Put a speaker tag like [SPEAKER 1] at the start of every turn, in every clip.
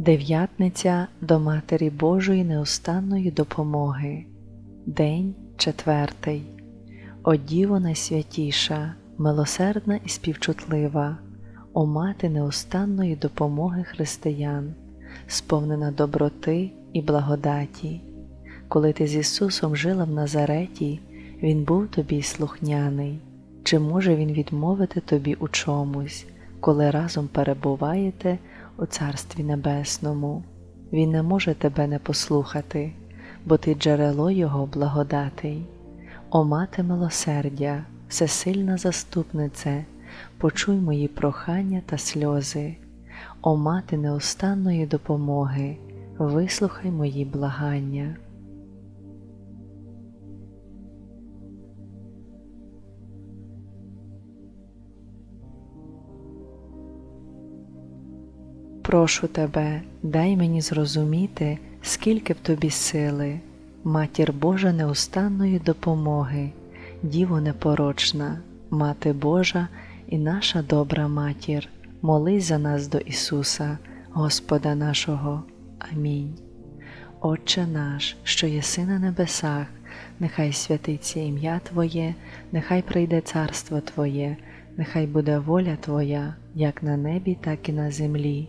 [SPEAKER 1] Дев'ятниця до Матері Божої неустанної допомоги. День четвертий. О Діво найсвятіша, милосердна і співчутлива, о мати неустанної допомоги християн, сповнена доброти і благодаті. Коли ти з Ісусом жила в Назареті, Він був тобі слухняний, чи може Він відмовити тобі у чомусь, коли разом перебуваєте у Царстві Небесному? Він не може тебе не послухати, бо ти джерело Його благодатий. О мати милосердя, всесильна заступнице, почуй мої прохання та сльози, о мати неустанної допомоги, вислухай мої благання. Прошу тебе, дай мені зрозуміти, скільки в тобі сили, матір Божа неустанної допомоги, Діво непорочна, Мати Божа і наша добра матір, молись за нас до Ісуса, Господа нашого. Амінь. Отче наш, що єси на небесах, нехай святиться ім'я Твоє, нехай прийде царство Твоє, нехай буде воля Твоя, як на небі, так і на землі.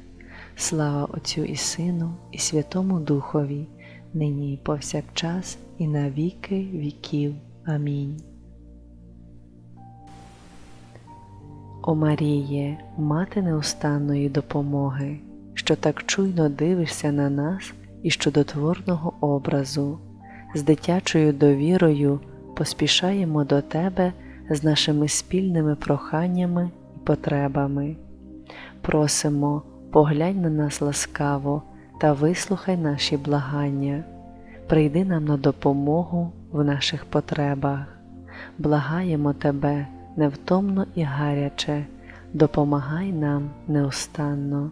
[SPEAKER 1] Слава Отцю і Сину, і Святому Духові, нині і повсякчас, і на віки віків. Амінь. О Маріє, мати неустанної допомоги, що так чуйно дивишся на нас і чудотворного образу, з дитячою довірою поспішаємо до Тебе з нашими спільними проханнями і потребами. Просимо, поглянь на нас ласкаво та вислухай наші благання, прийди нам на допомогу в наших потребах, благаємо Тебе невтомно і гаряче, допомагай нам неустанно.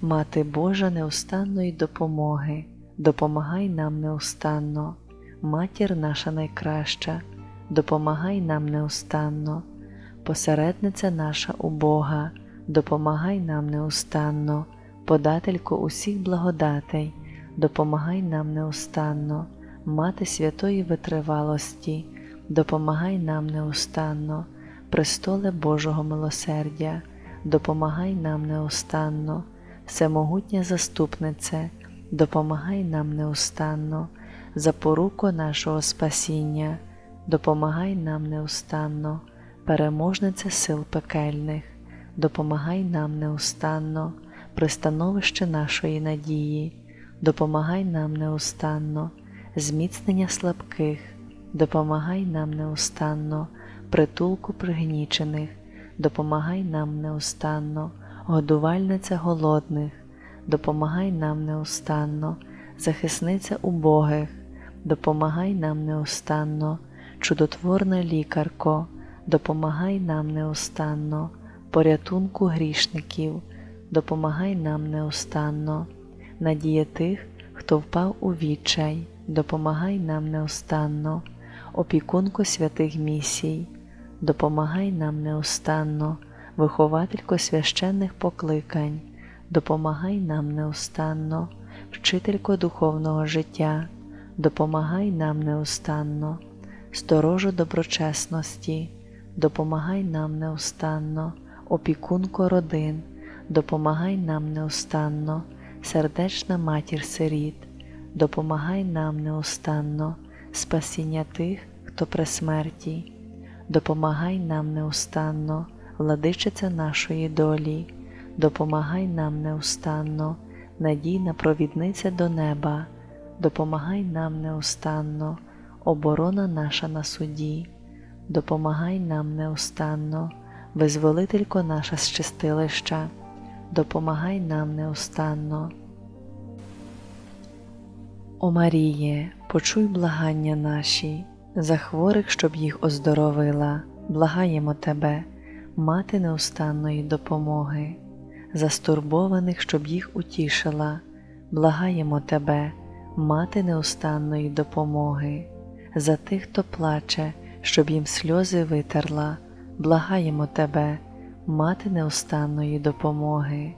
[SPEAKER 1] Мати Божа неустанної допомоги, допомагай нам неустанно, матір наша найкраща, допомагай нам неустанно, посередниця наша у Бога, допомагай нам неустанно, подателько усіх благодатей, допомагай нам неустанно, мати святої витривалості, допомагай нам неустанно, престоле Божого милосердя, допомагай нам неустанно, всемогутня заступнице, допомагай нам неустанно, запоруко нашого спасіння, допомагай нам неустанно, переможниця сил пекельних, допомагай нам неустанно, пристановище нашої надії, допомагай нам неустанно, зміцнення слабких, допомагай нам неустанно, притулку пригнічених, допомагай нам неустанно, годувальниця голодних, допомагай нам неустанно, захисниця убогих, допомагай нам неустанно, чудотворна лікарко, допомагай нам неустанно, порятунку грішників, допомагай нам неустанно, надія тих, хто впав у відчай, допомагай нам неустанно, опікунку святих місій, допомагай нам неустанно, вихователько священних покликань, допомагай нам неустанно, вчителько духовного життя, допомагай нам неустанно, сторожу доброчесності, допомагай нам неустанно, опікунко родин, допомагай нам неустанно, сердечна матір сиріт, допомагай нам неустанно, спасіння тих, хто при смерті, допомагай нам неустанно, владичиця нашої долі, допомагай нам неустанно, надійна провідниця до неба, допомагай нам неустанно, оборона наша на суді, допомагай нам неустанно, визволителько наша з допомагай нам неустанно, О Маріє, почуй благання наші, за хворих, щоб їх оздоровила, благаємо Тебе, мати неустанної допомоги, за стурбованих, щоб їх утішила, благаємо Тебе, мати неустанної допомоги, за тих, хто плаче, щоб їм сльози витерла, благаємо Тебе, мати неустанної допомоги,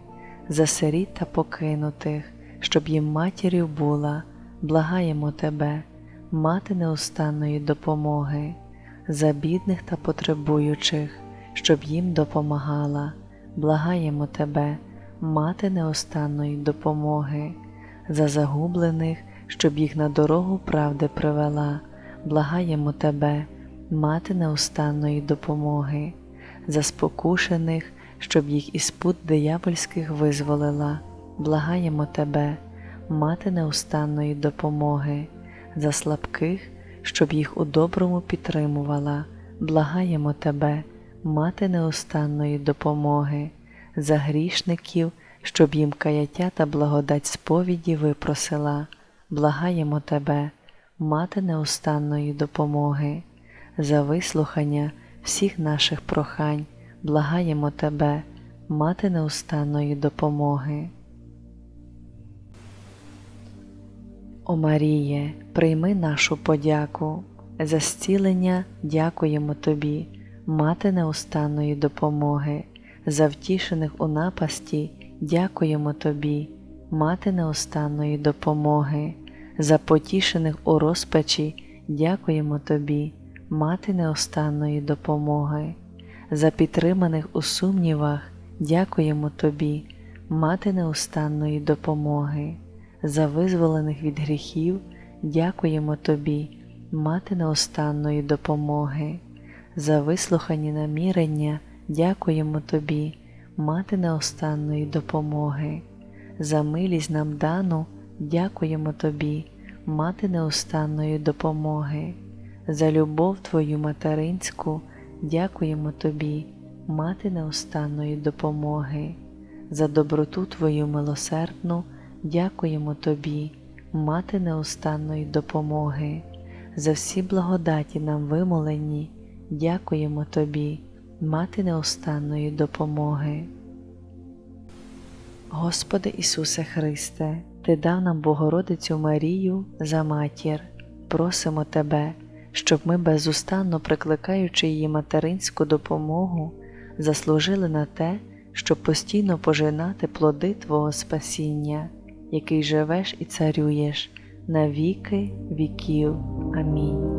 [SPEAKER 1] за сиріт та покинутих, щоб їм матір'ю була, благаємо Тебе, мати неустанної допомоги, за бідних та потребуючих, щоб їм допомагала, благаємо Тебе, мати неустанної допомоги, за загублених, щоб їх на дорогу правди привела, благаємо Тебе, мати неустанної допомоги, за спокушених, щоб їх із пут диявольських визволила, благаємо Тебе, мати неустанної допомоги, за слабких, щоб їх у доброму підтримувала, благаємо Тебе, мати неустанної допомоги, за грішників, щоб їм каяття та благодать сповіді випросила, благаємо Тебе, мати неустанної допомоги, за вислухання всіх наших прохань, благаємо Тебе, мати неустанної допомоги. О Маріє, прийми нашу подяку, за зцілення дякуємо Тобі, мати неустанної допомоги, за втішених у напасті дякуємо Тобі, мати неустанної допомоги, за потішених у розпачі дякуємо Тобі, мати неустанної допомоги, за підтриманих у сумнівах дякуємо Тобі, мати неустанної допомоги. За визволених від гріхів дякуємо Тобі, мати неустанної допомоги, за вислухані намірення дякуємо Тобі, мати неустанної допомоги, за милість нам дану дякуємо Тобі, мати неустанної допомоги, за любов Твою материнську дякуємо Тобі, мати неустанної допомоги, за доброту Твою милосердну. Дякуємо Тобі, мати неустанної допомоги, за всі благодаті нам вимолені, дякуємо Тобі, мати неустанної допомоги. Господи Ісусе Христе, Ти дав нам Богородицю Марію за матір, просимо Тебе, щоб ми безустанно прикликаючи її материнську допомогу, заслужили на те, щоб постійно пожинати плоди Твого спасіння який живеш і царюєш на віки віків. Амінь.